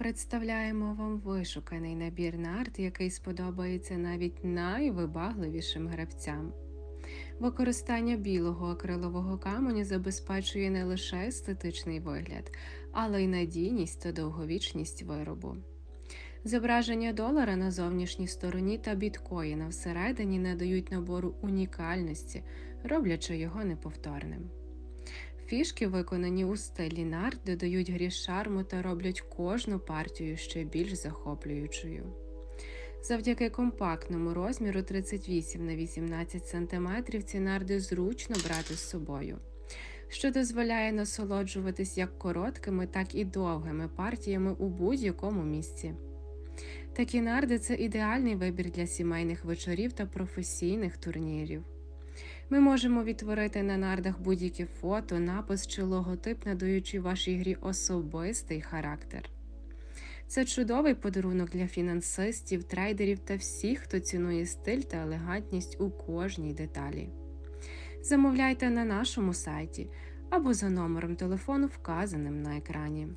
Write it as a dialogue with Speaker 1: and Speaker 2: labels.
Speaker 1: Представляємо вам вишуканий набір нарт, який сподобається навіть найвибагливішим гравцям. Використання білого акрилового каменю забезпечує не лише естетичний вигляд, але й надійність та довговічність виробу. Зображення долара на зовнішній стороні та біткоїна всередині надають набору унікальності, роблячи його неповторним. Фішки, виконані у стилі нарт, додають грі шарму та роблять кожну партію ще більш захоплюючою. Завдяки компактному розміру 38 на 18 см ці нарди зручно брати з собою, що дозволяє насолоджуватись як короткими, так і довгими партіями у будь-якому місці. Такі нарди це ідеальний вибір для сімейних вечорів та професійних турнірів. Ми можемо відтворити на нардах будь-які фото, напис чи логотип, надаючи вашій грі особистий характер. Це чудовий подарунок для фінансистів, трейдерів та всіх, хто цінує стиль та елегантність у кожній деталі. Замовляйте на нашому сайті або за номером телефону, вказаним на екрані.